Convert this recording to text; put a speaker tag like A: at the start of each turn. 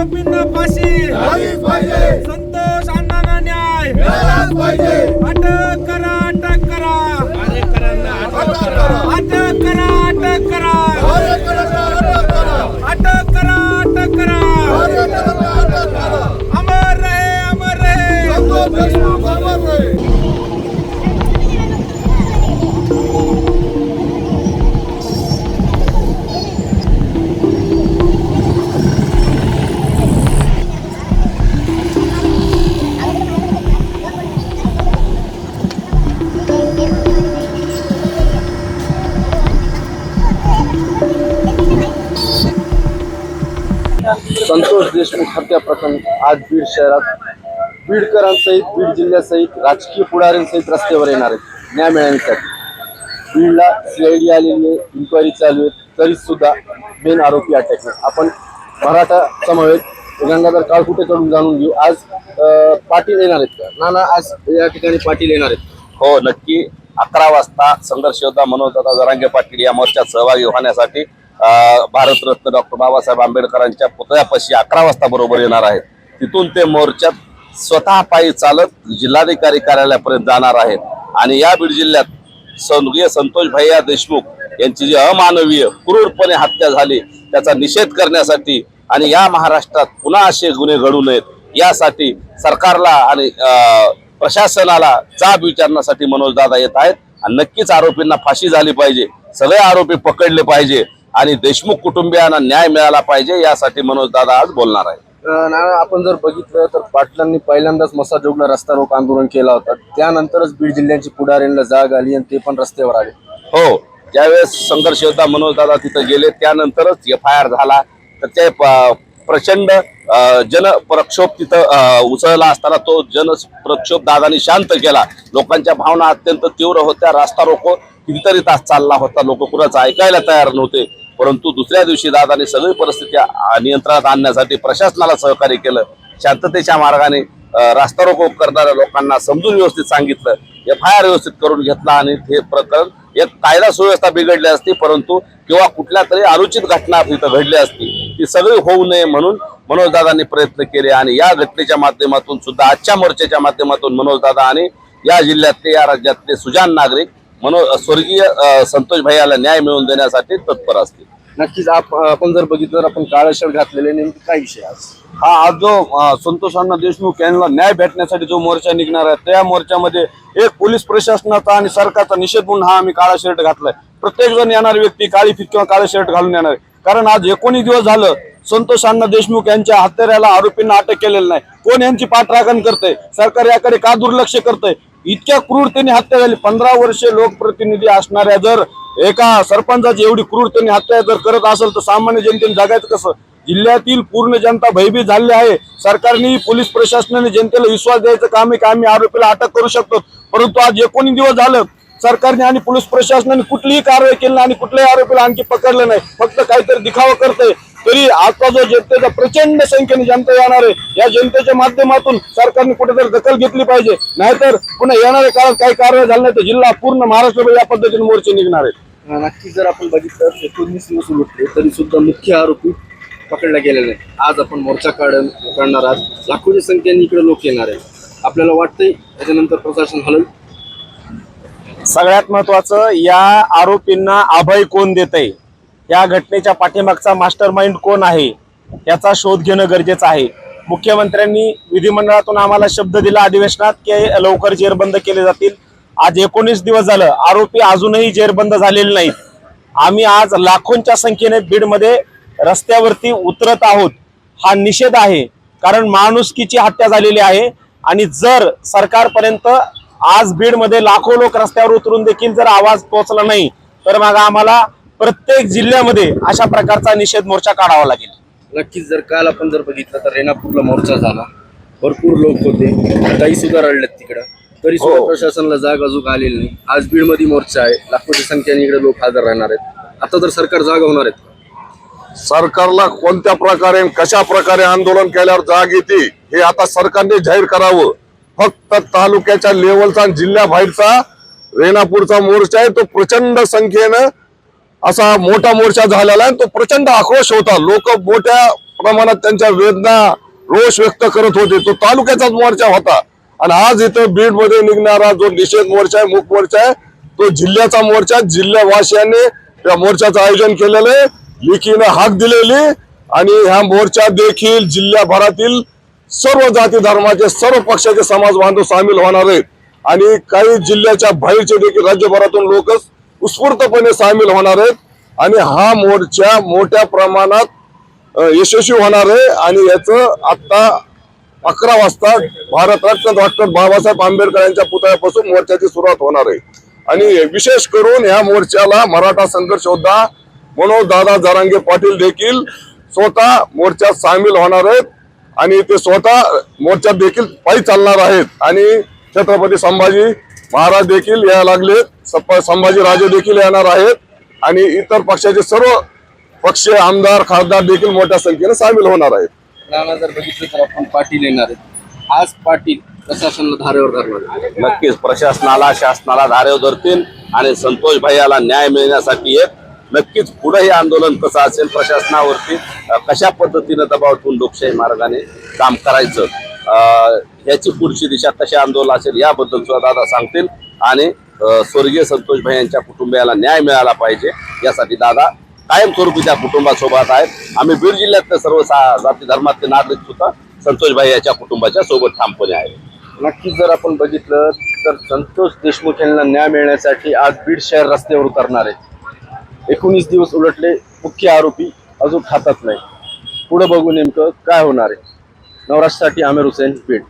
A: आरोपींना फाशी
B: झालीच पाहिजे.
A: संतोष अण्णांना न्याय.
B: मिळालाच पाहिजे.
A: अटक करा अटक करा.
B: अटक करा.
A: अटक करा अटक करा.
B: अटक करा.
A: अटक करा अमर रहे अमर रहे.
B: संतोष देशमुख
C: हत्या प्रकरणी आज बीड शहरात. बीडकरांसहित बीड जिल्ह्यासहित राजकीय पुढाऱ्यांसहित रस्त्यावर येणार आहेत. न्याय मिळण्यासाठी. बीडला सीआयडी आलेली इन्क्वायरी चालू आहे तरी सुद्धा मेन आरोपी अटक आपण मराठा समवेत गंगाधर काळकुटेकडून जाणून घेऊ? आज पाटील येणार आहेत का? ना आज या ठिकाणी पाटील येणार आहेत.
D: हो नक्की. अकरा वाजता संघर्ष योद्धा मनोजदादा जरांगे पाटील या मोर्चात सहभागी होण्यासाठी भारतरत्न डॉक्टर बाबासाहेब आंबेडकरांच्या पुतळ्यापाशी अकरा वाजता बरोबर येणार आहेत. तिथून ते मोर्चात स्वतः पायी चालत जिल्हाधिकारी कार्यालयापर्यंत जाणार आहेत. आणि या बीड जिल्ह्यात स्वर्गीय संतोष भैया देशमुख यांची जी अमानवीय क्रूरपणे हत्या झाली त्याचा निषेध करण्यासाठी आणि या महाराष्ट्रात पुन्हा असे गुन्हे घडू नयेत यासाठी सरकारला आणि प्रशासनाला जाब विचारण्यासाठी मनोज दादा येत आहेत. आणि नक्कीच आरोपींना फाशी झाली पाहिजे. सगळे आरोपी पकडले पाहिजे. आणि देशमुख कुटुंबियांना न्याय मिळाला पाहिजे यासाठी मनोज दादा आज बोलणार आहे
C: आपण जर बघितलं तर पाटलांनी पहिल्यांदाच मसाजोगला रस्ता रोक आंदोलन केला होता. त्यानंतरच बीड जिल्ह्याची पुढाऱ्यांना जाग आली आणि ते पण रस्त्यावर आले.
D: हो ज्यावेळेस संघर्ष योद्धा मनोज दादा तिथं गेले. त्यानंतरच एफ आय आर झाला. तर ते प्रचंड जन प्रक्षोभ तिथं उसळला असताना तो जन प्रक्षोभ दादानी शांत केला. लोकांच्या भावना अत्यंत तीव्र होत्या. रास्ता रोको कितीतरी तास चालला होता. लोक कुणाचं ऐकायला तयार नव्हते. परंतु दुसऱ्या दिवशी दादाने सगळी परिस्थिती नियंत्रणात आणण्यासाठी प्रशासनाला सहकार्य केलं. शांततेच्या मार्गाने रास्ता रोको करणाऱ्या लोकांना समजून व्यवस्थित सांगितलं. एफ आय आर व्यवस्थित करून घेतला आणि हे प्रकरण एक कायदा सुव्यवस्था बिघडली असती परंतु किंवा कुठल्या तरी अनुचित घटना तिथं घडली असती ती सगळी होऊ नये म्हणून मनोजदादांनी प्रयत्न केले आणि या घटनेच्या माध्यमातून सुद्धा आजच्या मोर्चाच्या माध्यमातून मनोजदादा आणि या जिल्ह्यातले या राज्यातले सुजान नागरिक मनो स्वर्गीय संतोष भैयाला न्याय मिळवून देण्यासाठी तत्पर असतील.
C: नक्कीच आप- आपण जर बघितलं तर आपण काळा शर्ट घातलेले नेमके काय विषय आज?
E: हा आज जो संतोष अण्णा देशमुख यांना न्याय भेटण्यासाठी जो मोर्चा निघणार आहे त्या मोर्चामध्ये एक पोलीस प्रशासनाचा आणि सरकारचा निषेध म्हणून हा आम्ही काळा शर्ट घातलाय. प्रत्येक जण येणारी व्यक्ती काळी फित किंवा काळा शर्ट घालून येणार आहे. कारण आज एकोणीस दिवस झालं संतोष अण्णा देशमुख यांच्या हत्याऱ्याला आरोपींना अटक केलेलं नाही. कोण यांची पाठराखण करतंय? सरकार याकडे का दुर्लक्ष करतंय? इतक्या क्रूरतेने हत्या झाली. पंधरा वर्षे लोकप्रतिनिधी असणाऱ्या जर एका सरपंचाची एवढी क्रूरतेने हत्या जर करत असेल तर सामान्य जनतेने जगायचं कसं? जिल्ह्यातील पूर्ण जनता भयभीत झाली आहे. सरकारने पोलीस प्रशासनाने जनतेला विश्वास द्यायचं काम आहे की आम्ही आरोपीला अटक करू शकतो? परंतु आज एकोणीस दिवस झालं. सरकारने आणि पोलीस प्रशासनाने कुठलीही कारवाई केली नाही आणि कुठल्याही आरोपीला आणखी पकडलं नाही. फक्त काहीतरी दिखावा करतंय. तरी आजचा जो जनतेचा प्रचंड संख्येने जनता येणार आहे या जनतेच्या माध्यमातून सरकारने कुठेतरी दखल घेतली पाहिजे. नाहीतर पुन्हा येणाऱ्या काळात काही कारवाई झाली नाही तर जिल्हा पूर्ण महाराष्ट्रभर या पद्धतीने मोर्चे निघणार आहेत.
C: नक्कीच जर आपण बघितलं तर एकोणीस दिवस उलटले तरी सुद्धा मुख्य आरोपी पकडला गेलेला नाही आज आपण मोर्चा काढ काढणार आहात. लाखोच्या संख्येने इकडे लोक येणार आहेत. आपल्याला वाटतंय त्याच्यानंतर प्रशासन हलल?
E: सगळ्यात महत्वाचं या आरोपींना अभय कोण देत आहे या घटनेच्या पाठीमागचा मास्टर माइंड कोण आहे याचा शोध घेणं गरजेचं आहे. मुख्यमंत्र्यांनी विधिमंडळातून आम्हाला शब्द दिला अधिवेशनात की लवकर जेरबंद केले जातील. आज एकोणीस दिवस झालं आरोपी अजूनही जेरबंद झालेले नाहीत. आम्ही आज लाखोंच्या संख्येने बीडमध्ये रस्त्यावरती उतरत आहोत. हा निषेध आहे कारण माणुसकीची हत्या झालेली आहे आणि जर सरकारपर्यंत आज बीडमध्ये लाखो लोक रस्त्यावर उतरून देखील जर आवाज पोहोचला नाही तर मग आम्हाला प्रत्येक जिल्ह्यामध्ये अशा प्रकारचा निषेध मोर्चा काढावा लागेल.
C: नक्कीच जर काल आपण जर बघितलं तर रेणापूरला मोर्चा झाला. भरपूर लोक होते काही सुद्धा रडलेत तिकडं. तरी सुद्धा प्रशासनाला जाग अजून आलेली नाही. आज बीडमध्ये मोर्चा आहे लाखोच्या संख्येने इकडे लोक हजर राहणार आहेत. आता तर सरकार जागा होणार आहेत.
B: सरकारला कोणत्या प्रकारे कशा प्रकारे आंदोलन केल्यावर जाग येते हे आता सरकारने जाहीर करावं. फक्त तालुक्याच्या लेवलचा जिल्ह्याबाहेरचा रेणापूरचा मोर्चा आहे तो प्रचंड संख्येनं असा मोठा मोर्चा झालेला आहे तो प्रचंड आक्रोश होता. लोक मोठ्या प्रमाणात त्यांच्या वेदना रोष व्यक्त करत होते. तो तालुक्याचाच मोर्चा होता. आणि आज इथं बीडमध्ये निघणारा जो निषेध मोर्चा आहे मुख मोर्चा आहे तो जिल्ह्याचा मोर्चा जिल्ह्यावासियांनी त्या मोर्चाचं आयोजन केलेलं आहे. लिखीनं हाक दिलेली आणि ह्या मोर्चा देखील जिल्ह्याभरातील सर्व जाती धर्माचे सर्व पक्षाचे समाज बांधव सामील होणार आहेत. आणि काही जिल्ह्याच्या बाहेरचे देखील राज्यभरातून लोकच उत्स्फूर्तपणे सामील होणार आहेत. आणि हा मोर्चा मोठ्या प्रमाणात यशस्वी होणार आहे. आणि याचं आता अकरा वाजता भारतरत्न डॉक्टर बाबासाहेब आंबेडकर यांच्या पुतळ्यापासून मोर्चाची सुरुवात होणार आहे. आणि विशेष करून या मोर्चाला मराठा संघर्ष योद्धा मनोज दादा जरांगे पाटील देखील स्वतः मोर्चात सामील होणार आहेत. आणि ते स्वतः मोर्चात देखील पायी चालणार आहेत. आणि छत्रपती संभाजी महाराज देखील यायला लागलेत संभाजी राजे देखील येणार आहेत. आणि इतर पक्षाचे सर्व पक्षीय आमदार खासदार देखील मोठ्या संख्येने सामील होणार आहेत.
C: नाना जर बघितलं तर आपण पाटील येणार आहेत. आज पाटील प्रशासनाला धारेवर धरणार आहेत.
D: नक्कीच प्रशासनाला शासनाला धारेव धरतील आणि संतोष भैयाला न्याय मिळण्यासाठी एक नक्कीच पुढे हे आंदोलन कसं असेल प्रशासनावरती कशा पद्धतीनं दबाव ठेवून लोकशाही मार्गाने काम करायचं याची पुढची दिशा कशा आंदोलन असेल याबद्दल सुद्धा दादा सांगतील. आणि स्वर्गीय संतोष भाई यांच्या कुटुंबियाला न्याय मिळाला पाहिजे यासाठी दादा कायमस्वरूपी त्या कुटुंबासोबत आहेत. आम्ही बीड जिल्ह्यातले सर्व सा- जाती धर्मातले नागरिक सुद्धा संतोष भाई याच्या कुटुंबाच्या सोबत ठामपणे आहेत.
C: नक्कीच जर आपण बघितलं तर संतोष देशमुख यांना न्याय मिळण्यासाठी आज बीड शहर रस्त्यावर उतरणार आहे. एकोणीस दिवस उलटले मुख्य आरोपी अजून हातात नाही. पुढं बघू नेमकं काय होणार आहे. नवराष्ट्रासाठी आमिर हुसेन बीड